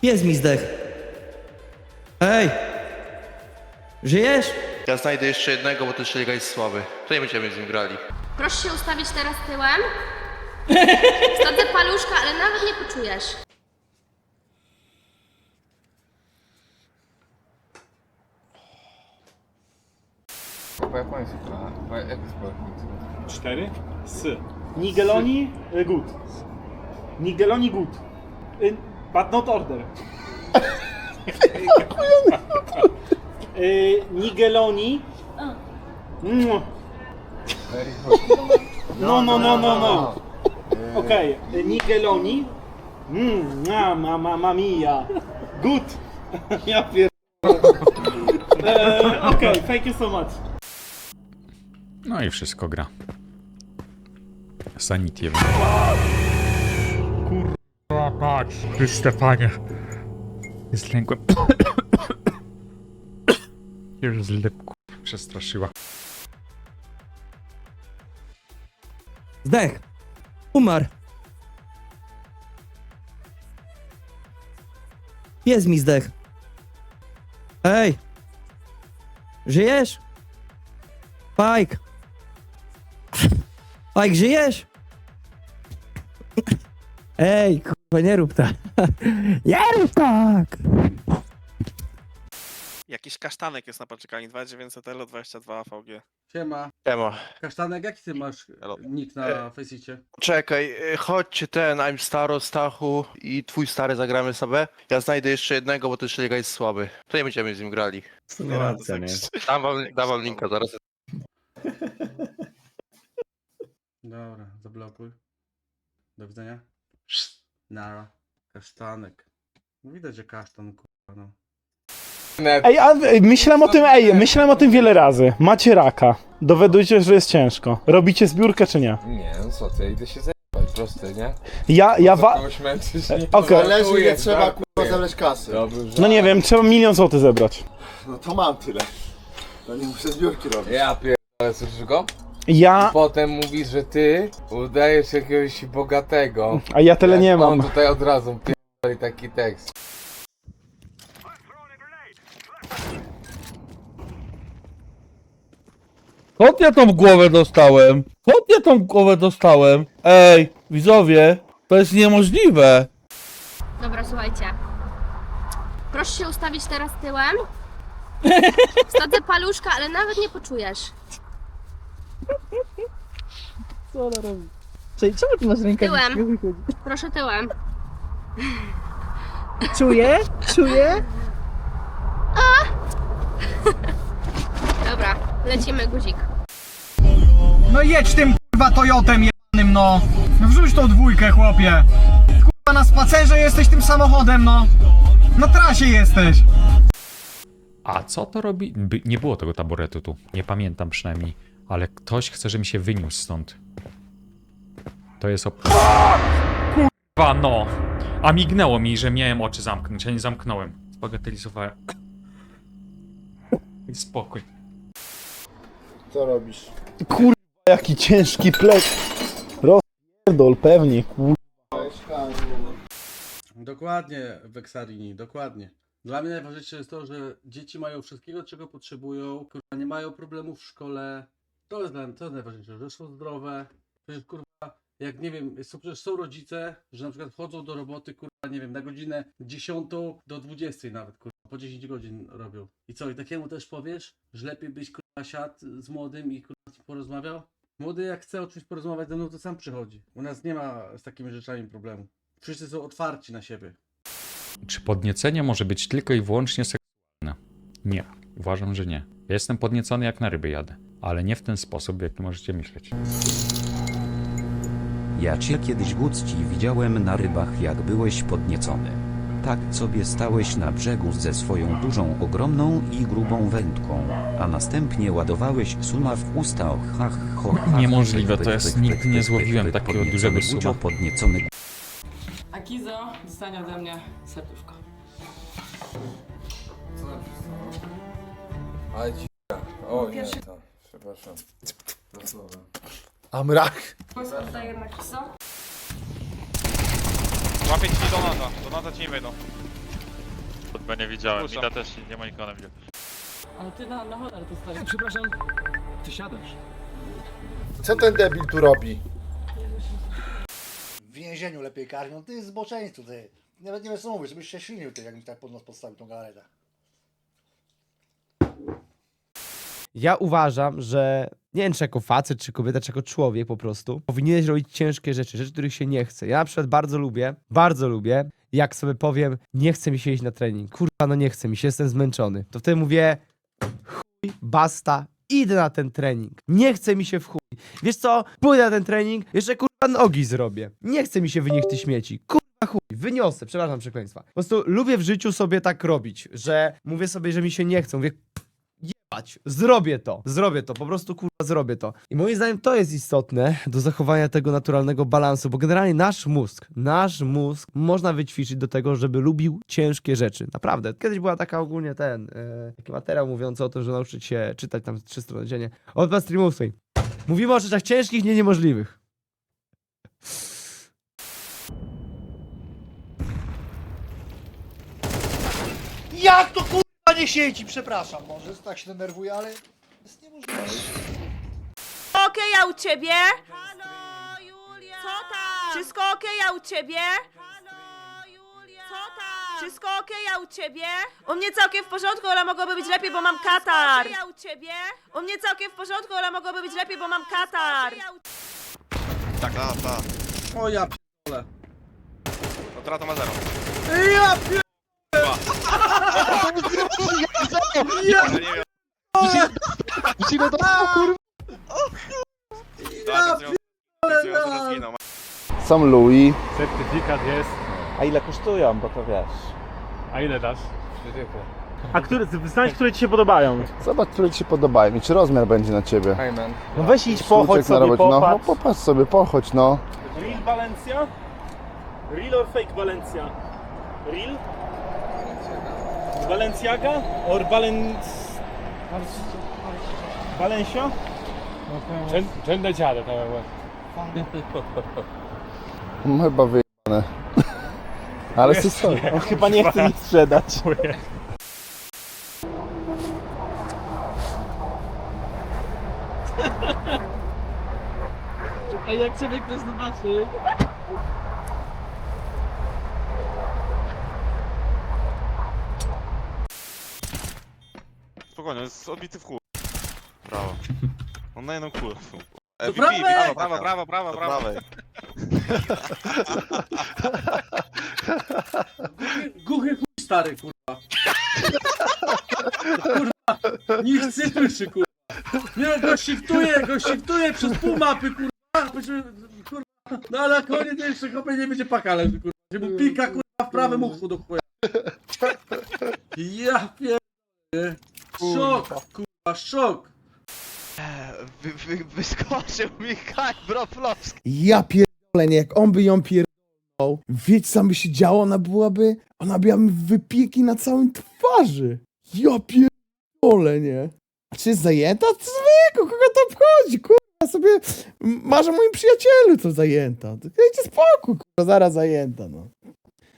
Pies mi zdech. Ej! Żyjesz? Ja znajdę jeszcze jednego, bo ten szeliga jest słaby. To nie będziemy z nim grali. Proszę się ustawić teraz tyłem. Wsadzę paluszka, ale nawet nie poczujesz. Po japońsku trochę. Po- Jak jest po japońsku? Cztery. S. Nigeloni y, good. Nigeloni good. Y, but not order. y, Nigeloni. Mm. Very good. No, no, no, no, no. Okej, okay. Nigeloni. Mmm, ma, ma, ma mia. Good. ja pier... e, Okej, okay, thank you so much. No i wszystko gra. Sanity. Kurwa mać, Stefanie. Zlękłem. Już zlep, kurwa, przestraszyła. Zdech. Umarł. Pies mi zdech. Ej! Żyjesz? Pike! Pike, żyjesz? Ej, kurwa, nie rób tak. Nie rób tak! Jakiś kasztanek jest na poczekalni 2900 Elo 22 VG. Siema. Emo. Kasztanek, jaki ty masz Elo. nick na Faceicie? Czekaj, y, chodźcie ten, I'm Staro, Stachu i twój stary zagramy sobie. Ja znajdę jeszcze jednego, bo ten szeliga jest słaby. To nie będziemy z nim grali. Racja, nie? Dam wam, dam wam linka zaraz. Dobra, zablokuj. Do widzenia. Nara. Kasztanek. No widać, że kasztan, kurwa, no. Ej, a myślałem o tym, ej, myślałem o tym wiele razy. Macie raka. Dowiadujcie, że jest ciężko. Robicie zbiórkę czy nie? Nie, no co ty, idę się zajebać, prosty, nie? Ja, ja wa... kogoś męczysz, nie? Okej. Zależy ile trzeba kurwa zebrać kasy. Dobrze. No nie wiem, trzeba milion złotych zebrać. No to mam tyle. To nie muszę zbiórki robić. Ja pierdolę, słyszysz go? Ja... Potem mówisz, że ty udajesz jakiegoś bogatego. A ja tyle Jak nie On mam. tutaj od razu pierdoli taki tekst. Skąd ja tą głowę dostałem? Skąd ja tą głowę dostałem? Ej, widzowie, to jest niemożliwe. Dobra, słuchajcie. Proszę się ustawić teraz tyłem. Wsadzę paluszka, ale nawet nie poczujesz. Co ona robi? Czyli czemu ty masz rękę? Tyłem. Proszę tyłem. Czuję? Czuję? Dobra, lecimy guzik. No jedź tym kurwa Toyotem jebanym no. No wrzuć tą dwójkę chłopie. Kurwa na spacerze jesteś tym samochodem no. Na trasie jesteś. A co to robi? By, nie było tego taboretu tu. Nie pamiętam przynajmniej. Ale ktoś chce, żebym się wyniósł stąd. To jest op... Kurwa no! A mignęło mi, że miałem oczy zamknąć, a nie zamknąłem. Zbagatelizowałem. Spokój. Co robisz? Kurwa, jaki ciężki plek. Rozpierdol pewnie, kurwa. Dokładnie, Vexarini, dokładnie. Dla mnie najważniejsze jest to, że dzieci mają wszystkiego, czego potrzebują, kurwa, nie mają problemów w szkole. To jest to jest najważniejsze, że są zdrowe. Przecież kurwa, jak nie wiem, są, przecież są rodzice, że na przykład chodzą do roboty, kurwa, nie wiem, na godzinę 10 do 20 nawet, kurwa, po 10 godzin robią. I co, i takiemu też powiesz, że lepiej byś, kurwa, siadł z młodym i, kurwa, porozmawiał? Młody jak chce o czymś porozmawiać ze mną, to sam przychodzi. U nas nie ma z takimi rzeczami problemu. Wszyscy są otwarci na siebie. Czy podniecenie może być tylko i wyłącznie seksualne? Nie. Uważam, że nie. Ja jestem podniecony jak na ryby jadę. Ale nie w ten sposób, jaki możecie myśleć. Ja cię kiedyś Gucci widziałem na rybach jak byłeś podniecony. Tak sobie stałeś na brzegu ze swoją dużą, ogromną i grubą wędką, a następnie ładowałeś suma w usta och, hach, ho, hach, Niemożliwe, pyk, to jest- pyk, nigdy pyk, nie złowiłem pyk, takiego dużego suma. podniecony A Kizo dostanie ode mnie serduszko. Co stało? Ale ci... O nie, to... Przepraszam. Do słowa. Amrak. Polska tutaj jednak Kizo. Łapię ci Donata, Donata ci nie wejdą. Chyba nie widziałem, Mida też nie ma nikogo na widział. Ale ty na, na honor to stary. Przepraszam, ty siadasz. Co ten debil tu robi? W więzieniu lepiej karmią, ty zboczeńcu, ty. Nawet nie wiem co mówisz, żebyś się ślinił, ty, jakbyś tak pod nos podstawił tą galaretę. Ja uważam, że nie wiem, czy jako facet, czy kobieta, czy jako człowiek po prostu, powinieneś robić ciężkie rzeczy, rzeczy, których się nie chce. Ja na przykład bardzo lubię, bardzo lubię, jak sobie powiem, nie chce mi się iść na trening. Kurwa, no nie chce mi się, jestem zmęczony. To wtedy mówię, chuj, basta, idę na ten trening. Nie chce mi się w chuj. Wiesz co, pójdę na ten trening, jeszcze kurwa nogi zrobię. Nie chce mi się wynieść tych śmieci. Kurwa chuj, wyniosę, przepraszam przekleństwa. Po prostu lubię w życiu sobie tak robić, że mówię sobie, że mi się nie chce. Mówię, zrobię to, zrobię to, po prostu kurwa zrobię to. I moim zdaniem to jest istotne do zachowania tego naturalnego balansu, bo generalnie nasz mózg, nasz mózg można wyćwiczyć do tego, żeby lubił ciężkie rzeczy. Naprawdę. Kiedyś była taka ogólnie ten, e, taki materiał mówiący o tym, że nauczyć się czytać tam trzy strony dziennie. Od was streamowskiej. Mówimy o rzeczach ciężkich, nie niemożliwych. Jak to kurwa nie siedzi? Przepraszam, może tak się denerwuję, ale jest niemożliwe. Okej, a u ciebie? Halo, Julia! Co tam? Wszystko okej, a u ciebie? Halo, Julia! Co tam? Wszystko okej, a u ciebie? U mnie całkiem w porządku, ale mogłoby być lepiej, bo mam katar. Okej, a u ciebie? U mnie całkiem w porządku, ale mogłoby być lepiej, bo mam katar. Tak, tak, tak. O ja p***le. Kontrata ma zero. Ja p***le! Musimy to kurwa. No. Sam Louis. Certyfikat jest. A ile kosztują, bo to wiesz. A ile dasz? A które, znajdź, które ci się podobają. Zobacz, które ci się podobają i czy rozmiar będzie na ciebie. No weź idź, Smuczek na robocie. No, no popatrz sobie, pochodź no. Real Valencia? Real or fake Valencia? Real? Balenciaga or Balenc... Valencio? Czędę ciadę to Mam chyba wyjebane. Ale co co? On chyba nie chce nic sprzedać. A jak ciebie ktoś zobaczy? Spokojnie, jest odbity w chuj. Brawo. On na jedną kulę. Do prawej! Brawo, brawo, brawo, brawo, brawo. Głuchy, głuchy chuj stary, kurwa. Kurwa, nikt nie słyszy, kurwa. Nie go shiftuje, go shiftuje przez pół mapy, kurwa. Kurwa. No ale na koniec jeszcze chyba nie będzie paka leży, kurwa. Mu pika, kurwa, w prawym uchu do chuja. Ja pierdolę. Szok, kurwa, szok. Wy, wy, wyskoczył mi Bro Flowski. Ja pierdolę, nie, jak on by ją pierdolał, wiecie co by się działo, ona byłaby, ona by miała wypieki na całym twarzy. Ja pierdolę, nie. A czy jest zajęta? Zwykle, kogo to obchodzi, kurwa, sobie marzę o moim przyjacielu, co zajęta. Dajcie spokój, kurwa, zaraz zajęta, no.